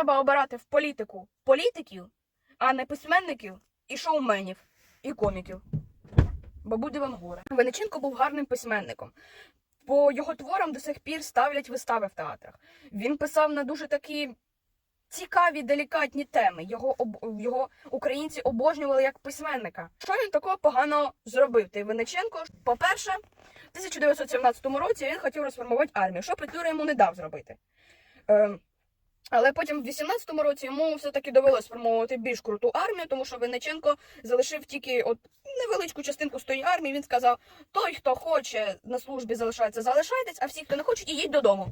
треба обирати в політику політиків, а не письменників і шоуменів, і коміків. Бо буде вам горе. Вениченко був гарним письменником. По його творам до сих пір ставлять вистави в театрах. Він писав на дуже такі цікаві, делікатні теми. Його об... його українці обожнювали як письменника. Що він такого поганого зробив? Ти Вениченко? По-перше, в 1917 році він хотів розформувати армію, що Петлюра йому не дав зробити. Е, але потім в 18-му році йому все-таки довелось сформовувати більш круту армію, тому що Винниченко залишив тільки от невеличку частинку з тої армії. Він сказав: той, хто хоче на службі залишається, залишайтесь, а всі, хто не хочуть, ідіть додому.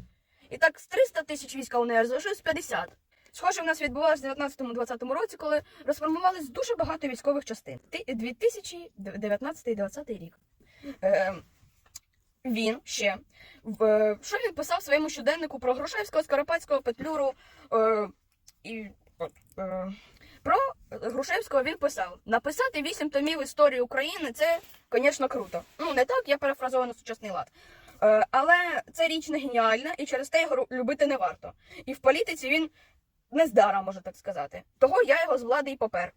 І так з 300 тисяч війська УНР залишилось 50. Схоже, в нас відбувалося в 19-20 році, коли розформувалось дуже багато військових частин. 2019-2020 рік. Він ще в що він писав своєму щоденнику про Грушевського, Скоропадського, Петлюру е, і е, про Грушевського він писав: написати вісім томів історії України це, звісно, круто. Ну не так, я перефразовую на сучасний лад. Е, але це річ не геніальна, і через те його любити не варто. І в політиці він не здара, можна так сказати. Того я його з влади й попер.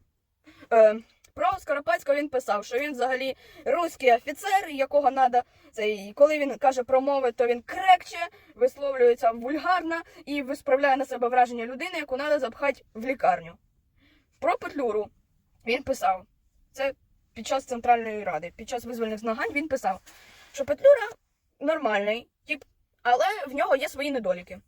Е, про Скоропадського він писав, що він взагалі руський офіцер, якого треба цей, коли він каже про мови, то він крекче, висловлюється вульгарно і висправляє на себе враження людини, яку треба запхати в лікарню. Про Петлюру він писав, це під час Центральної Ради, під час визвольних змагань він писав, що Петлюра нормальний, тип, але в нього є свої недоліки.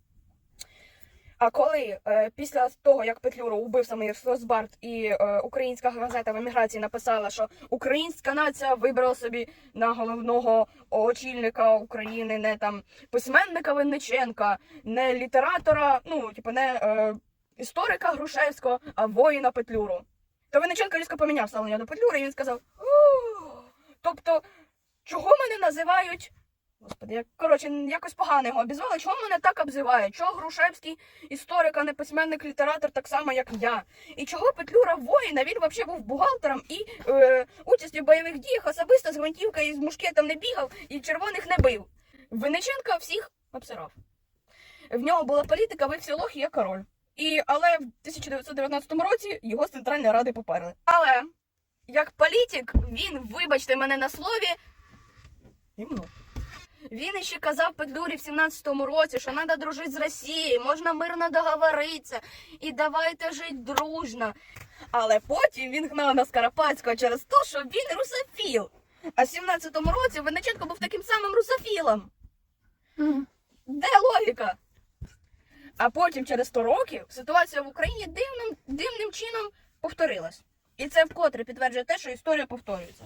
А коли е, після того, як Петлюру убив саме Росбарт і е, українська газета в еміграції написала, що українська нація вибрала собі на головного очільника України не там письменника Винниченка, не літератора, ну типу не е, історика Грушевського, а воїна Петлюру. То Винниченко різко поміняв ставлення до Петлюри, і він сказав: тобто, чого мене називають? Господи, як коротше, якось погано його обізвали. Чого мене так обзивають? Чого Грушевський історик, а не письменник, літератор, так само, як я? І чого Петлюра воїна? Він взагалі був бухгалтером і е, участі в бойових діях особисто з гвинтівкою і з мушкетом не бігав і червоних не бив. Винниченка всіх обсирав. В нього була політика, ви всі лохи, я король. І, але в 1919 році його з Центральної Ради поперли. Але як політик, він, вибачте мене на слові, гімно. Він іще казав Петлюрі в 17-му році, що треба дружити з Росією, можна мирно договоритися і давайте жити дружно. Але потім він гнав на Скоропадського через те, що він русофіл. А в 17-му році Винниченко був таким самим русофілом. Де логіка? А потім, через 100 років, ситуація в Україні дивним, дивним чином повторилась. І це вкотре підтверджує те, що історія повторюється.